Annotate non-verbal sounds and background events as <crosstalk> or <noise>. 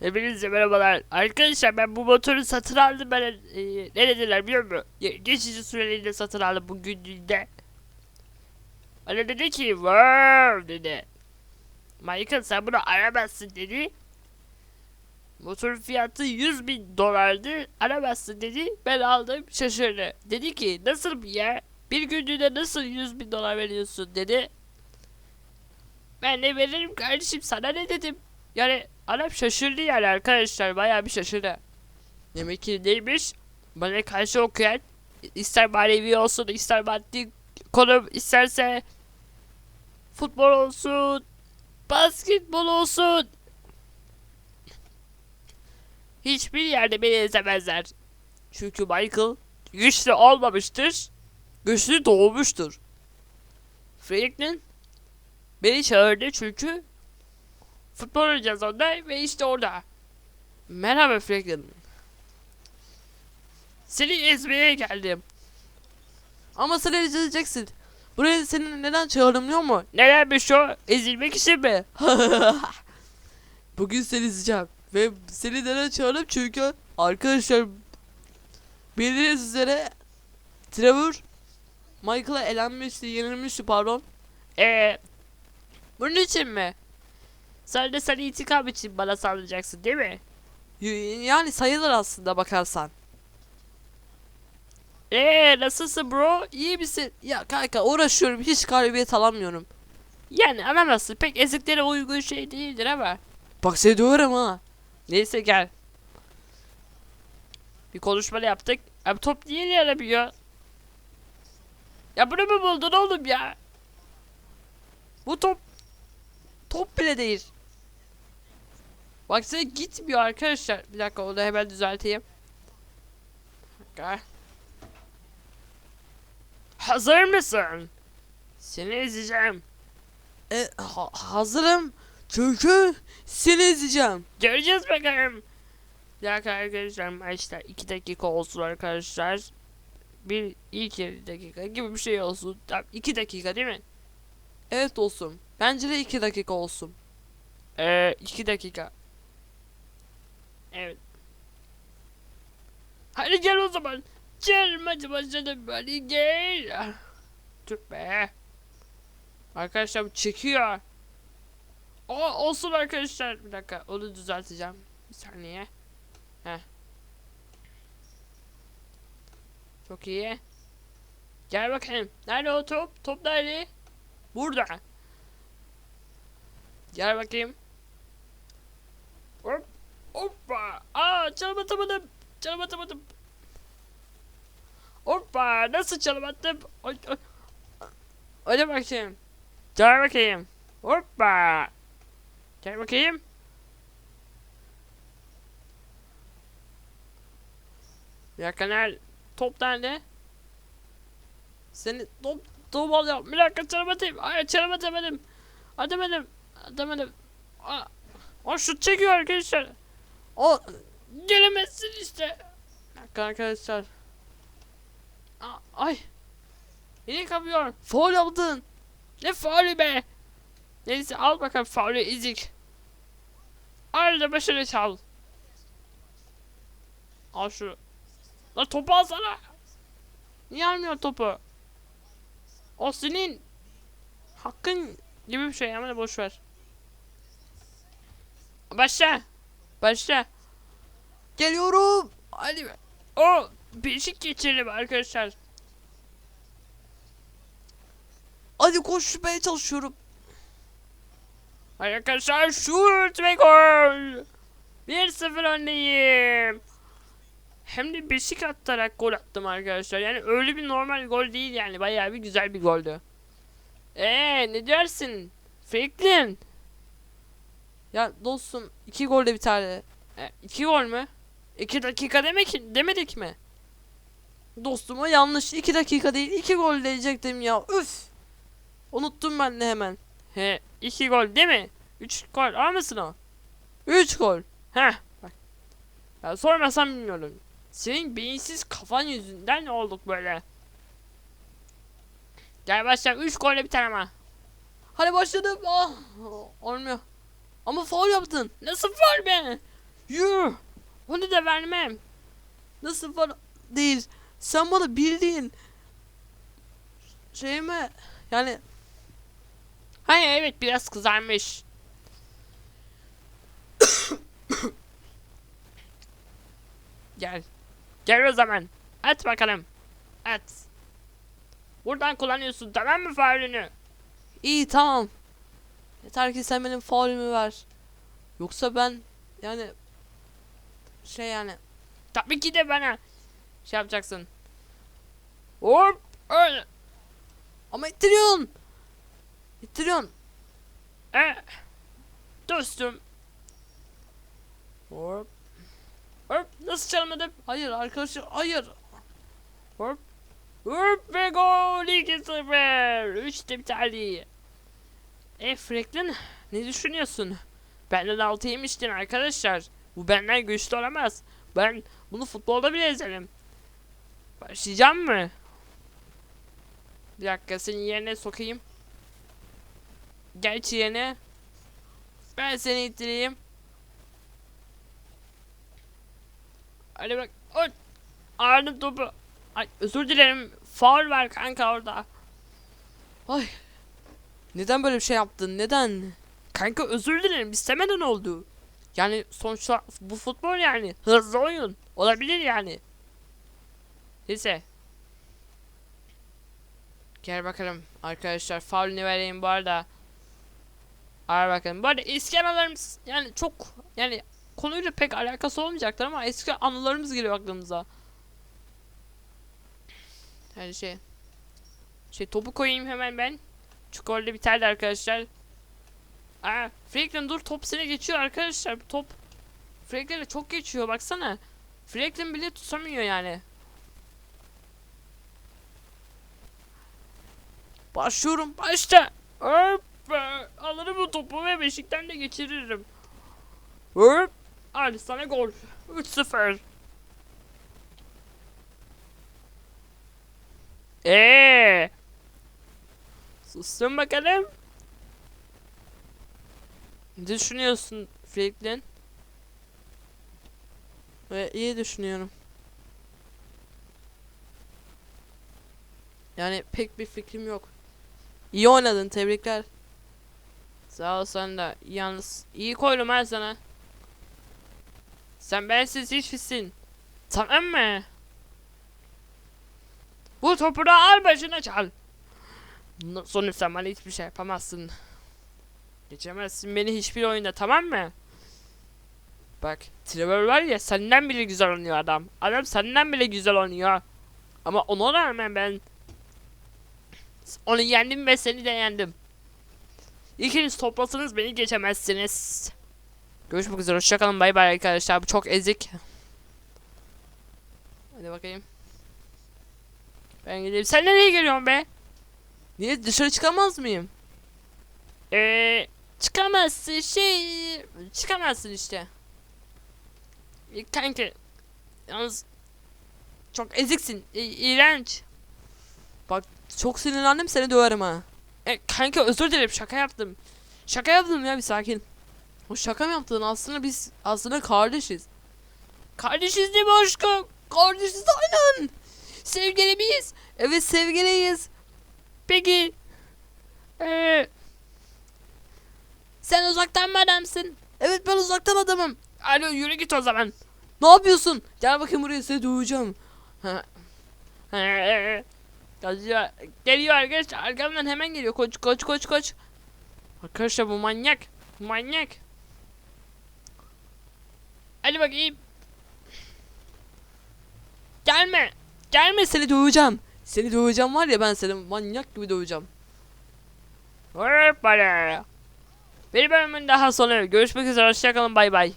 Hepinize merhabalar. Arkadaşlar ben bu motoru satın aldım ben e, ne dediler biliyor musun? Geçici süreliğine satın aldım bu günlüğünde. Bana dedi ki wow dedi. Michael sen bunu aramazsın dedi. Motorun fiyatı 100 bin dolardı. Aramazsın dedi. Ben aldım şaşırdı. Dedi ki nasıl bir ya? Bir günlüğüne nasıl 100 bin dolar veriyorsun dedi. Ben de veririm kardeşim sana ne dedim. Yani adam şaşırdı yani arkadaşlar bayağı bir şaşırdı. Demek ki neymiş? Bana karşı okuyan ister manevi olsun ister maddi konum isterse futbol olsun basketbol olsun hiçbir yerde beni ezemezler. Çünkü Michael güçlü olmamıştır, güçlü doğmuştur. Franklin beni çağırdı çünkü futbol oynayacağız onda ve işte orada. Merhaba Franklin. Seni ezmeye geldim. Ama sen ezeceksin. Buraya seni neden çağırdım biliyor musun? Nedenmiş o? Ezilmek için mi? <laughs> Bugün seni izleyeceğim. Ve seni neden çağırdım çünkü arkadaşlar bildiğiniz üzere Trevor Michael'a elenmişti, yenilmişti pardon. Eee bunun için mi? De sen intikam için bana sallayacaksın değil mi? Yani sayılır aslında bakarsan. Eee nasılsın bro? İyi misin? Ya kanka uğraşıyorum hiç galibiyet alamıyorum. Yani anaması pek eziklere uygun şey değildir ama. Bak seni döverim ha. Neyse gel. Bir konuşma yaptık. Abi top niye yaramıyor? Ya bunu mu buldun oğlum ya? Bu top top bile değil. Baksana gitmiyor arkadaşlar. Bir dakika onu hemen düzelteyim. Dakika. Hazır mısın? Seni ezeceğim. E, ha- hazırım. Çünkü seni izleyeceğim. Göreceğiz bakalım. Bir dakika arkadaşlar maçta 2 dakika olsun arkadaşlar. Bir ilk yarı dakika gibi bir şey olsun. Tamam 2 dakika değil mi? Evet olsun. Bence de 2 dakika olsun. Eee 2 dakika. Evet. Hadi gel o zaman. Gel hadi başladım. Hadi gel. Dur be. Arkadaşlar bu çekiyor. O olsun arkadaşlar. Bir dakika onu düzelteceğim. Bir saniye. Heh. Çok iyi. Gel bakayım. Nerede o top? Top nerede? Burada. Gel bakayım. Hop. Hoppa. Aa çalım atamadım. Çalım atamadım. Hoppa. Nasıl çalım attım? Oy, oy. Hadi bakayım. Gel bakayım. Hoppa. Gel bakayım. Dakika nerede? Top nerede? Seni top top alıyorum. Bir dakika çalım atayım. Hayır çalım atamadım. Atamadım. Atamadım. O şut çekiyor arkadaşlar. O Gelemezsin işte. Dakika arkadaşlar. Aa, ay. Beni kapıyor. faul yaptın. Ne faulü be. Neyse al bakalım faulü ezik. Al da başını çal. Al şu. La topu alsana. Niye almıyor topu? O senin hakkın gibi bir şey ama boş ver. Başla. Başla. Geliyorum. Hadi be. O beşik geçirelim arkadaşlar. Hadi koşmaya çalışıyorum. Arkadaşlar şut ve gol. 1-0 öndeyim. Hem de beşik atarak gol attım arkadaşlar. Yani öyle bir normal gol değil yani. Bayağı bir güzel bir goldü. Eee ne dersin? Franklin. Ya dostum iki golle biter. E, iki gol mü? İki dakika demek demedik mi? Dostuma yanlış. iki dakika değil iki gol diyecektim ya. Üf. Unuttum ben de hemen. He iki gol değil mi? Üç gol almasın o? Üç gol. Heh bak. Ya sormasam bilmiyorum. Senin beyinsiz kafan yüzünden olduk böyle. Gel başla 3 golle biter ama. Hadi başladım. Ah, olmuyor. Ama faul yaptın. Nasıl faul be? Yuh. Onu da vermem. Nasıl faul değil. Sen bana bildiğin şey mi? Yani Hayır evet biraz kızarmış. <coughs> Gel. Gel o zaman. At bakalım. At. Buradan kullanıyorsun tamam mı faulünü? iyi tamam. Yeter ki sen benim faulümü ver. Yoksa ben yani şey yani Tabii ki de bana şey yapacaksın. Hop öyle. ama ittiriyorsun. İttiriyorsun. Eh. Dostum. Hop. Hop nasıl çalmadım? Hayır arkadaşlar hayır. Hop. Hop ve gol 2-0. 3 de bir tane. E Franklin ne düşünüyorsun? Benden 6 yemiştin arkadaşlar. Bu benden güçlü olamaz. Ben bunu futbolda bile ezerim. Başlayacağım mı? Bir dakika senin yerine sokayım. Geç yerine. Ben seni ittireyim. Hadi bak. Oy. Ağırdım topu. Ay özür dilerim. Faul var kanka orada. Ay. Neden böyle bir şey yaptın? Neden? Kanka özür dilerim. istemeden oldu. Yani sonuçta bu futbol yani. Hızlı oyun. Olabilir yani. Neyse. Gel bakalım arkadaşlar. Faulünü vereyim bu arada. Al bakalım. Bu arada eski anılarımız yani çok yani konuyla pek alakası olmayacaktır ama eski anılarımız geliyor aklımıza. Yani şey. Şey topu koyayım hemen ben. Çünkü orada biterdi arkadaşlar. Aa, Franklin dur top seni geçiyor arkadaşlar. Top Franklin'e çok geçiyor baksana. Franklin bile tutamıyor yani. Başlıyorum. Başla. Hoppa. Alırım bu topu ve beşikten de geçiririm. Hop. Sana gol. 3-0. Eee. Sussun bakalım. Ne düşünüyorsun Franklin? Ve iyi düşünüyorum. Yani pek bir fikrim yok. İyi oynadın. Tebrikler. Sağ ol sen de. Yalnız iyi koydum ben sana. Sen bensiz hiçbirsin. Tamam mı? Bu da al başına çal. Sonuçta bana hiçbir şey yapamazsın. Geçemezsin beni hiçbir oyunda tamam mı? Bak Trevor var ya senden bile güzel oynuyor adam. Adam senden bile güzel oynuyor. Ama ona rağmen ben onu yendim ve seni de yendim. İkiniz toplasanız beni geçemezsiniz. Görüşmek üzere. Hoşçakalın. Bay bay arkadaşlar. Bu çok ezik. Hadi bakayım. Ben gideyim. Sen nereye geliyorsun be? Niye dışarı çıkamaz mıyım? Eee çıkamazsın şey çıkamazsın işte. Kanka yalnız çok eziksin. İ- iğrenç. Çok sinirlendim seni döverim ha. E, kanka özür dilerim şaka yaptım. Şaka yaptım ya bir sakin. O şaka mı yaptın? Aslında biz aslında kardeşiz. Kardeşiz değil mi aşkım? Kardeşiz aynen. Sevgili miyiz? Evet sevgiliyiz. Peki. Eee. Sen uzaktan mı adamsın? Evet ben uzaktan adamım. Alo yürü git o zaman. Ne yapıyorsun? Gel bakayım buraya seni döveceğim. Geliyor, geliyor arkadaşlar arkamdan hemen geliyor koç koç koç koç. Arkadaşlar bu manyak. Manyak. Hadi bakayım. Gelme. Gelme Seni döveceğim. Seni döveceğim var ya ben seni manyak gibi döveceğim. Hoppala. Bir bölümün daha sonu. Görüşmek üzere. Hoşçakalın. Bay bay.